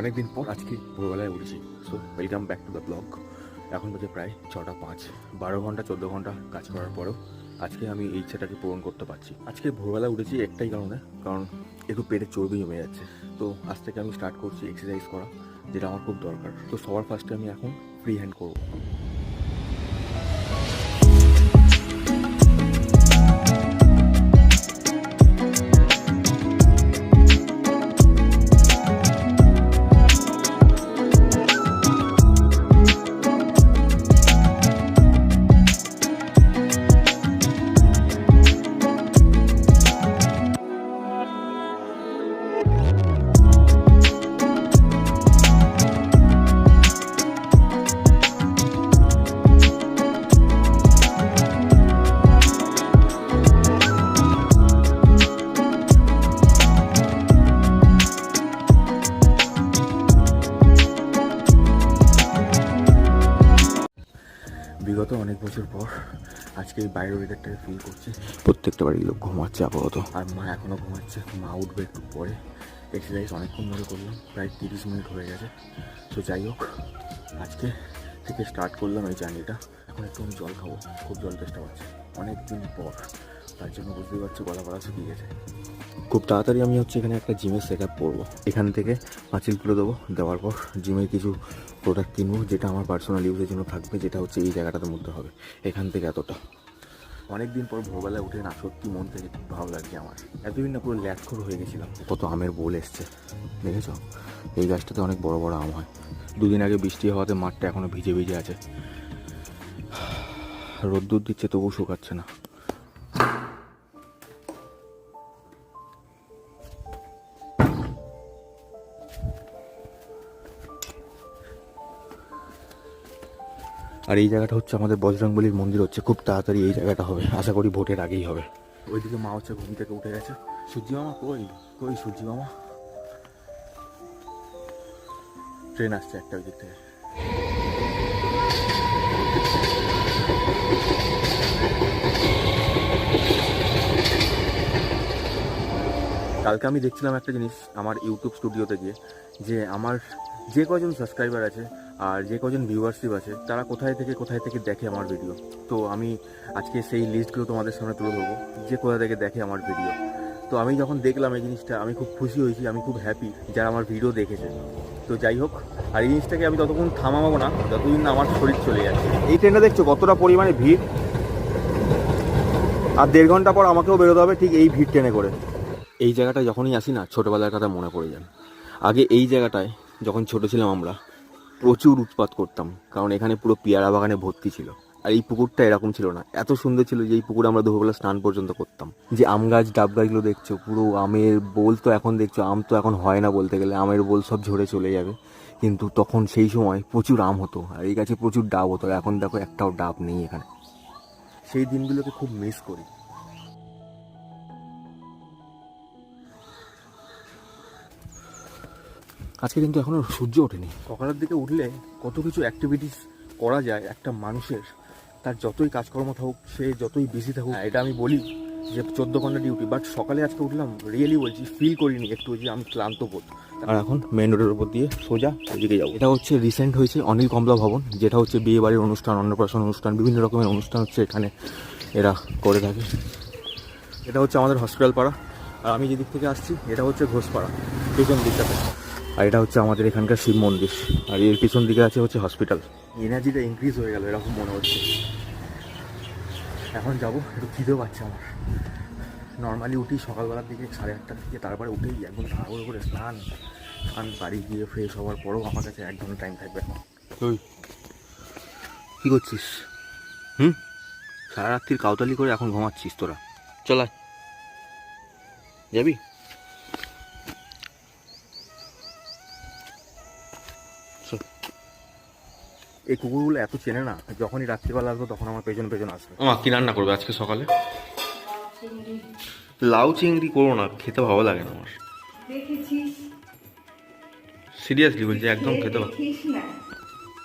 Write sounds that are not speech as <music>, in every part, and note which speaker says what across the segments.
Speaker 1: অনেকদিন পর আজকে ভোরবেলায় উঠেছি। So welcome back to the blog এখন বাজে প্রায় ছটা পাঁচ। বারো ঘণ্টা, চোদ্দ ঘণ্টা কাজ করার পরেও আজকে আমি এই ইচ্ছাটাকে পূরণ করতে পারছি। আজকে ভোরবেলা উঠেছি একটাই কারণে, কারণ একটু পেটে চর্বি জমে যাচ্ছে। তো আজ থেকে আমি স্টার্ট করছি এক্সারসাইজ করা, যেটা আমার খুব দরকার। তো সবার ফার্স্টে আমি এখন ফ্রি হ্যান্ড করব। আজকে এই বাইরের ওয়েদারটাকে ফিল করছি। প্রত্যেকটা বাড়ির লোক ঘুমাচ্ছে আপাতত। আর মা এখনও ঘুমাচ্ছে মা উঠবে একটু পরে। এক্সারসাইজ অনেকক্ষণ ধরে করলাম প্রায় তিরিশ মিনিট হয়ে গেছে। তো যাই হোক আজকে থেকে স্টার্ট করলাম এই জার্নিটা এখন একটু আমি জল খাব খুব জল তেষ্টা পাচ্ছে। অনেক দিন পর তার জন্য বুঝতেই পারছি গলা গলা শুকিয়ে গেছে। খুব তাড়াতাড়ি আমি হচ্ছে এখানে একটা জিমের সেট আপ করব। এখান থেকে পাঁচিল তুলে দেবো দেওয়ার পর জিমের কিছু প্রোডাক্ট কিনবো যেটা আমার পার্সোনাল ইউজের জন্য থাকবে যেটা হচ্ছে এই জায়গাটাতে মধ্যে হবে। এখান থেকে এতটা। অনেক দিন পর ভোরবেলায় উঠে না, সত্যি মন থেকে খুব ভালো লাগছে আমার। এতদিন না পুরো ল্যাটখোর হয়ে গেছিলাম। কত আমের বোল এসছে, দেখেছ? এই গাছটাতে অনেক বড় বড় আম হয়। দুদিন আগে বৃষ্টি হওয়াতে মাঠটা এখনও ভিজে ভিজে আছে। <sighs> রোদ্দুর দিচ্ছে তবু শুকাচ্ছে না। আর এই জায়গাটা হচ্ছে আমাদের বজরংবলির মন্দির হচ্ছে, খুব তাড়াতাড়ি এই জায়গাটা হবে। আশা করি ভোটের আগেই হবে। ওইদিকে মা হচ্ছে ঘুম থেকে উঠে গেছে। সূর্যি মামা কই? কই সূর্যি মামা? ট্রেন আসছে একটা ওই দিক থেকে। কালকে আমি দেখছিলাম একটা জিনিস আমার ইউটিউব স্টুডিওতে গিয়ে, যে আমার যে কজন সাবস্ক্রাইবার আছে আর যে কজন ভিউয়ারশিপ আছে, তারা কোথায় থেকে কোথায় থেকে দেখে আমার ভিডিও তো আমি আজকে সেই লিস্টগুলো তোমাদের সামনে তুলে ধরবো, যে কোথা থেকে দেখে আমার ভিডিও তো আমি যখন দেখলাম এই জিনিসটা, আমি খুব খুশি হয়েছি, আমি খুব হ্যাপি যারা আমার ভিডিও দেখেছে। তো যাই হোক, আর এই জিনিসটাকে আমি ততক্ষণ থামাবো না, যতদিন না আমার শরীর চলে যাচ্ছে। এই ট্রেনটা দেখছ, কতটা পরিমাণে ভিড়? আর দেড় ঘণ্টা পর আমাকেও বেরোতে হবে ঠিক এই ভিড় ট্রেনে করে। এই জায়গাটা যখনই আসি না, ছোটোবেলার কথা মনে পড়ে যান আগে এই জায়গাটায়, যখন ছোট ছিলাম আমরা প্রচুর উৎপাত করতাম, কারণ এখানে পুরো পেয়ারা বাগানে ভর্তি ছিল। আর এই পুকুরটা এরকম ছিল না। এত সুন্দর ছিল যে এই পুকুরে আমরা দুপুরবেলা স্নান পর্যন্ত করতাম। যে আম গাছ, ডাব গাছগুলো দেখছ, পুরো আমের বোল তো এখন দেখছ, আম তো এখন হয় না বলতে গেলে, আমের বোল সব ঝরে চলে যাবে। কিন্তু তখন সেই সময় প্রচুর আম হতো, আর এই গাছে প্রচুর ডাব হতো এখন দেখো একটাও ডাব নেই এখানে। সেই দিনগুলোকে খুব মিস করি। আজকে কিন্তু এখনও সূর্য ওঠেনি। সকালের দিকে উঠলে কত কিছু অ্যাক্টিভিটিস করা যায় একটা মানুষের তার যতই কাজকর্ম থাকুক সে যতই বিজি থাকুক। হ্যাঁ, এটা আমি বলি যে চোদ্দ ঘণ্টা ডিউটি বাট সকালে আজকে উঠলাম রিয়েলি বলছি ফিল করিনি একটু যে আমি ক্লান্ত বোধ। আর এখন মেন রোডের উপর দিয়ে সোজা ওইদিকে যাব। এটা হচ্ছে রিসেন্ট হয়েছে অনিল কমলা ভবন যেটা হচ্ছে বিয়ে বাড়ির অনুষ্ঠান অন্নপ্রাশন অনুষ্ঠান বিভিন্ন রকমের অনুষ্ঠান হচ্ছে এখানে এরা করে থাকে। এটা হচ্ছে আমাদের হসপিটাল পাড়া। আর আমি যেদিক থেকে আসছি এটা হচ্ছে ঘোষপাড়া পেছন দিকটাতে। আর এটা হচ্ছে আমাদের এখানকার শিব মন্দির। আর এর পিছন দিকে আছে হচ্ছে হসপিটাল এনার্জিটা ইনক্রিজ হয়ে গেল এরকম মনে হচ্ছে। এখন যাব একটু খিদেও পাচ্ছে আমার। নর্মালি উঠি সকালবেলার দিকে সাড়ে আটটার দিকে তারপরে উঠেই একদম তাড়াহুড়ো করে স্নান স্নান বাড়ি গিয়ে ফ্রেশ হওয়ার পরেও আমার কাছে এক ঘণ্টা টাইম থাকবে ওই। কী করছিস? হুম? সারা রাত্রির কাউতালি করে এখন ঘুমাচ্ছিস তোরা। চল আয়। যাবি? এই কুকুরগুলো এত চেনে না যখনই রাত্রিবেলা আসব তখন আমার পেছন পেছন আসবে।
Speaker 2: আমা কি রান্না করবে আজকে সকালে? লাউ চিংড়ি করো না খেতে ভালো লাগে না আমার। সিরিয়াসলি বলছি একদম খেতে ভালো
Speaker 3: দেখিস না।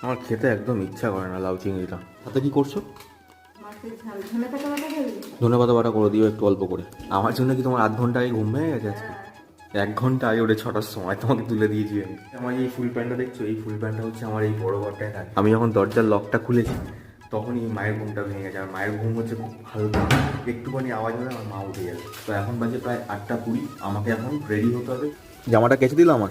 Speaker 1: আমার খেতে একদম ইচ্ছা করে না লাউ চিংড়িটা। তাতে কি করছ?
Speaker 3: মাছের ঝাল। বাটা
Speaker 1: ধনে পাতা বাটা করে দিও একটু অল্প করে। আমার জন্য কি তোমার আধ ঘণ্টা আগে ঘুম ভেঙে গেছে আজকে? এক ঘণ্টা আগে ওটা ছটার সময় তোমাকে তুলে দিয়েছি আমি। আমার এই ফুল প্যান্টটা দেখছ? এই ফুল প্যান্টটা হচ্ছে আমার এই বড় ঘরটায় থাকে। আমি যখন দরজার লকটা খুলেছি তখন এই মায়ের ঘুমটা ভেঙে গেছে আর মায়ের ঘুম হচ্ছে খুব হালকা। একটুখানি আওয়াজ হলে আমার মা উঠে যাবে। তো এখন বাজে প্রায় আটটা কুড়ি। আমাকে এখন রেডি হতে হবে। জামাটা কেচে দিল আমার?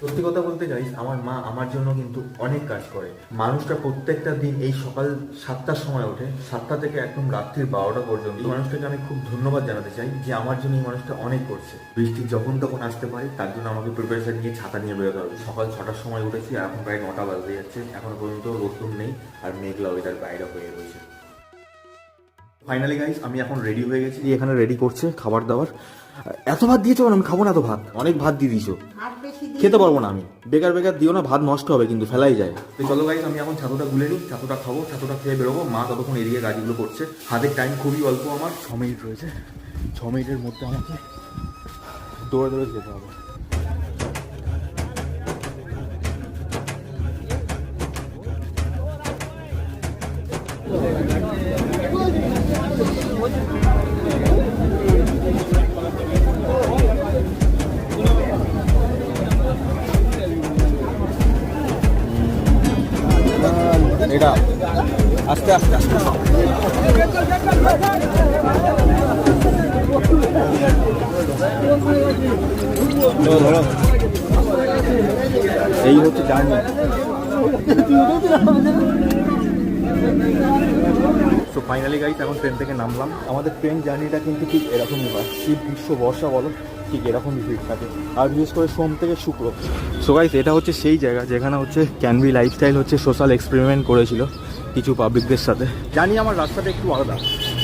Speaker 1: সত্যি কথা বলতে চাই আমার মা আমার জন্য কিন্তু অনেক কাজ করে। মানুষটা প্রত্যেকটা দিন এই সকাল সাতটার সময় ওঠে। সাতটা থেকে একদম রাত্রির বারোটা পর্যন্ত এই মানুষটাকে আমি খুব ধন্যবাদ জানাতে চাই যে আমার জন্য এই মানুষটা অনেক করছে। বৃষ্টি যখন তখন আসতে পারে, তার জন্য আমাকে প্রিপারেশন নিয়ে ছাতা নিয়ে বেরোতে হবে। সকাল ছটার সময় উঠেছি আর এখন প্রায় নটা বাজতে যাচ্ছে। এখন পর্যন্ত রোদ্দুর নেই আর মেঘলা ওয়েদার বাইরে হয়ে রয়েছে। ফাইনালি গাইস আমি এখন রেডি হয়ে গেছি। এখানে রেডি করছে খাবার দাবার। এত ভাত দিয়েছ? আমি খাব না এত ভাত। অনেক ভাত দিয়ে দিয়েছ। খেতে পারব না আমি। বেকার বেকার দিও না ভাত নষ্ট হবে কিন্তু ফেলাই যায়। তো চলো গাইজ আমি এখন ছাতুটা গুলে নিই ছাতুটা খাব ছাতুটা খেয়ে বেরোবো। মা ততক্ষণ এদিকে কাজগুলো করছে। হাতের টাইম খুবই অল্প আমার। ছ মিনিট রয়েছে। ছ মিনিটের মধ্যে আমাকে দৌড়ে দৌড়ে যেতে হবে। এই হচ্ছে জার্নি। সো ফাইনালি গাইস এখন ট্রেন থেকে নামলাম। আমাদের ট্রেন জার্নিটা কিন্তু ঠিক এরকমই হয়। শীত, গ্রীষ্ম, বর্ষা বলো, ঠিক এরকমই ভিড় থাকে। আর বিশেষ করে সোম থেকে শুক্র। সো গাইস এটা হচ্ছে সেই জায়গা যেখানে হচ্ছে ক্যানভি লাইফস্টাইল হচ্ছে সোশ্যাল এক্সপেরিমেন্ট করেছিল কিছু পাবলিকদের সাথে। জানি আমার রাস্তাটা একটু আলাদা।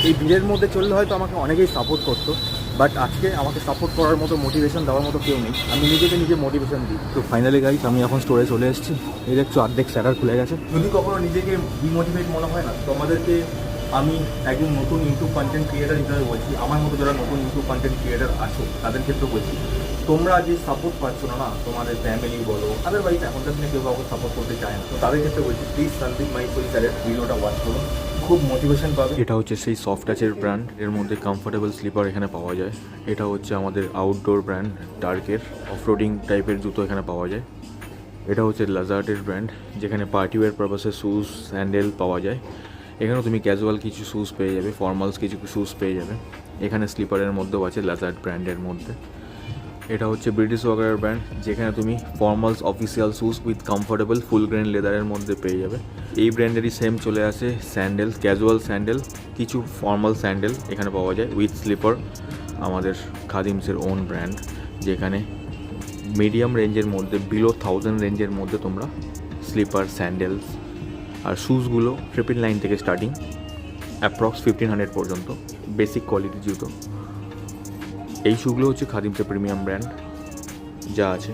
Speaker 1: এই ভিড়ের মধ্যে চললে হয়তো আমাকে অনেকেই সাপোর্ট করতো। বাট আজকে আমাকে সাপোর্ট করার মতো মোটিভেশন দেওয়ার মতো কেউ নেই। আমি নিজেকে নিজে মোটিভেশন দিই। তো ফাইনালি গাইস আমি এখন স্টোরে চলে এসেছি। এই দেখছ অর্ধেক স্যাটার খুলে গেছে। যদি কখনো নিজেকে ডিমোটিভেট মনে হয় না তো আমাদেরকে আমি একজন নতুন ইউটিউব কন্টেন্ট ক্রিয়েটার হিসেবে বলছি। আমার মতো যারা নতুন ইউটিউব কন্টেন্ট ক্রিয়েটার আছো তাদের ক্ষেত্রে বলছি। তোমরা যে সাপোর্ট পাচ্ছ না না তোমাদের ফ্যামিলি বলো আদারওয়াইজ এখনকার দিনে কেউ কাউকে সাপোর্ট করতে চায় না। তো তাদের ক্ষেত্রে বলছি প্লিজ সন্দীপ মাইসুরি স্যারের ভিডিওটা ওয়াচ করুন। খুব মোটিভেশন পাবে। এটা হচ্ছে সেই সফট টাচের ব্র্যান্ড এর মধ্যে কমফোর্টেবল স্লিপার এখানে পাওয়া যায়। এটা হচ্ছে আমাদের আউটডোর ব্র্যান্ড ডার্কের অফরোডিং টাইপের জুতো এখানে পাওয়া যায়। এটা হচ্ছে লাজার্টের ব্র্যান্ড যেখানে পার্টি ওয়্যার পারপাসে শ্যুজ স্যান্ডেল পাওয়া যায়। এখানেও তুমি ক্যাজুয়াল কিছু শ্যুজ পেয়ে যাবে ফর্মালস কিছু শ্যুজ পেয়ে যাবে। এখানে স্লিপারের মধ্যেও আছে লাজার্ট ব্র্যান্ডের মধ্যে। এটা হচ্ছে ব্রিটিশ ওয়াকারের ব্র্যান্ড যেখানে তুমি formals official shoes with comfortable full grain লেদারের মধ্যে পেয়ে যাবে। এই ব্র্যান্ডেরই সেম চলে আসে স্যান্ডেল ক্যাজুয়াল স্যান্ডেল কিছু ফর্মাল স্যান্ডেল এখানে পাওয়া যায় উইথ স্লিপার আমাদের খাদিমসের ওন ব্র্যান্ড যেখানে মিডিয়াম রেঞ্জের মধ্যে বিলো থাউজেন্ড রেঞ্জের মধ্যে তোমরা স্লিপার স্যান্ডেলস আর শ্যুজগুলো ট্রিপল নাইন থেকে স্টার্টিং অ্যাপ্রক্স ফিফটিন হান্ড্রেড পর্যন্ত বেসিক কোয়ালিটির জুতো। এই শুগুলো হচ্ছে খাদিমসের প্রিমিয়াম ব্র্যান্ড যা আছে।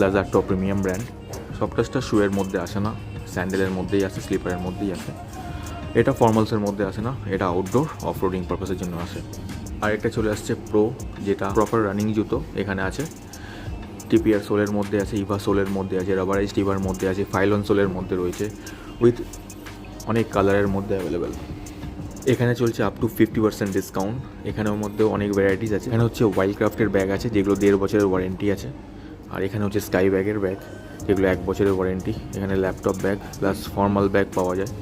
Speaker 1: লাজারটো প্রিমিয়াম ব্র্যান্ড সফটাসটা শুয়ের মধ্যে আসে না স্যান্ডেলের মধ্যেই আসে স্লিপারের মধ্যেই আসে। এটা ফর্মালসের মধ্যে আসে না, এটা আউটডোর অফ রোডিং পারপাসের জন্য আসে। আর একটা চলে আসছে প্রো যেটা প্রপার রানিং জুতো এখানে আছে। টিপিআর সোলের মধ্যে আছে ইভা সোলের মধ্যে আছে রাবারাইজ টিভার মধ্যে আছে ফাইলন সোলের মধ্যে রয়েছে উইথ অনেক কালারের মধ্যে অ্যাভেলেবেল এখানে চলছে up to fifty percent discount এখানের মধ্যে অনেক ভ্যারাইটিস আছে। এখানে হচ্ছে ওয়াইল্ড ক্রাফটের ব্যাগ আছে, যেগুলো দেড় বছরের ওয়ারেন্টি আছে। আর এখানে হচ্ছে স্কাই ব্যাগের ব্যাগ যেগুলো এক বছরের ওয়ারেন্টি এখানে laptop bag plus formal bag পাওয়া যায়।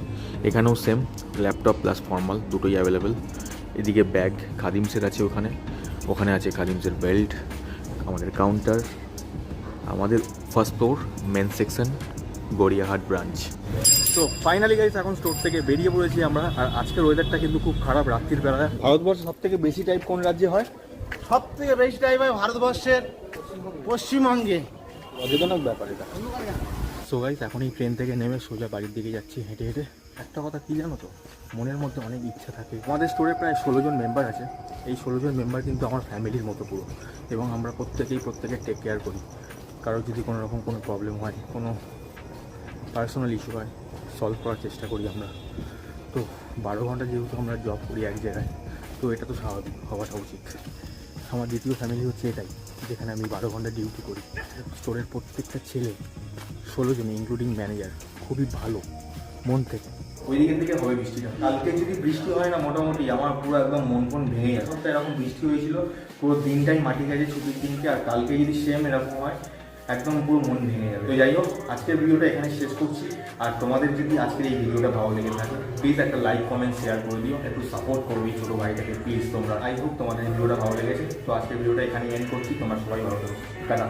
Speaker 1: এখানেও সেম ল্যাপটপ প্লাস ফর্মাল দুটোই অ্যাভেলেবেল এদিকে ব্যাগ খাদিমসের আছে ওখানে। ওখানে আছে খাদিমসের বেল্ট আমাদের কাউন্টার আমাদের first floor men section Gariahat branch তো ফাইনালি গাইস এখন স্টোর থেকে বেরিয়ে পড়েছি আমরা। আর আজকের ওয়েদারটা কিন্তু খুব খারাপ রাত্রির বেলা ভারতবর্ষে সব থেকে বেশি টাইপ কোন রাজ্যে হয়?
Speaker 4: সব থেকে বেশি টাইম হয় ভারতবর্ষের পশ্চিমবঙ্গে।
Speaker 1: বেদনাক ব্যাপার এটা। সো গাইস এখন এই ট্রেন থেকে নেমে সোজা বাড়ির দিকে যাচ্ছি হেঁটে হেঁটে। একটা কথা কি জানো তো? মনের মধ্যে অনেক ইচ্ছা থাকে। আমাদের স্টোরে প্রায় ষোলো জন মেম্বার আছে। এই ষোলো জন মেম্বার কিন্তু আমার ফ্যামিলির মতো পুরো। এবং আমরা প্রত্যেকেই প্রত্যেকে টেক কেয়ার করি। কারোর যদি কোনো রকম কোনো প্রবলেম হয় কোনো পার্সোনাল ইস্যু হয় সলভ করার চেষ্টা করি আমরা। তো বারো ঘণ্টা যেহেতু আমরা জব করি এক জায়গায়, তো এটা তো স্বাভাবিক, হওয়াটা উচিত। আমার দ্বিতীয় ফ্যামিলি হচ্ছে এটাই, যেখানে আমি বারো ঘণ্টা ডিউটি করি। স্টোরের প্রত্যেকটা ছেলে ষোলো জন ইনক্লুডিং ম্যানেজার খুবই ভালো, মন থেকে। ওই দিকের থেকে হবে বৃষ্টিটা কালকে যদি বৃষ্টি হয় না মোটামুটি, আমার পুরো একদম মন ফোন ভেঙে যায়। সপ্তাহে এরকম বৃষ্টি হয়েছিল, পুরো দিনটাই মাটি গেছে ছুটির দিনকে, আর কালকে যদি সেম এরকম হয় একদম পুরো মন ভেঙে যাবে। তো যাই হোক, আজকের ভিডিওটা এখানে শেষ করছি। আর তোমাদের যদি আজকের এই ভিডিওটা ভালো লেগে থাকে প্লিজ একটা লাইক কমেন্ট শেয়ার করে দিও। একটু সাপোর্ট করো এই ছোটো ভাইটাকে প্লিজ তোমরা। আই হোক তোমাদের ভিডিওটা ভালো লেগেছে। তো আজকের ভিডিওটা এখানে এন্ড করছি। তোমার সবাই ভালো থাকো। টাটা।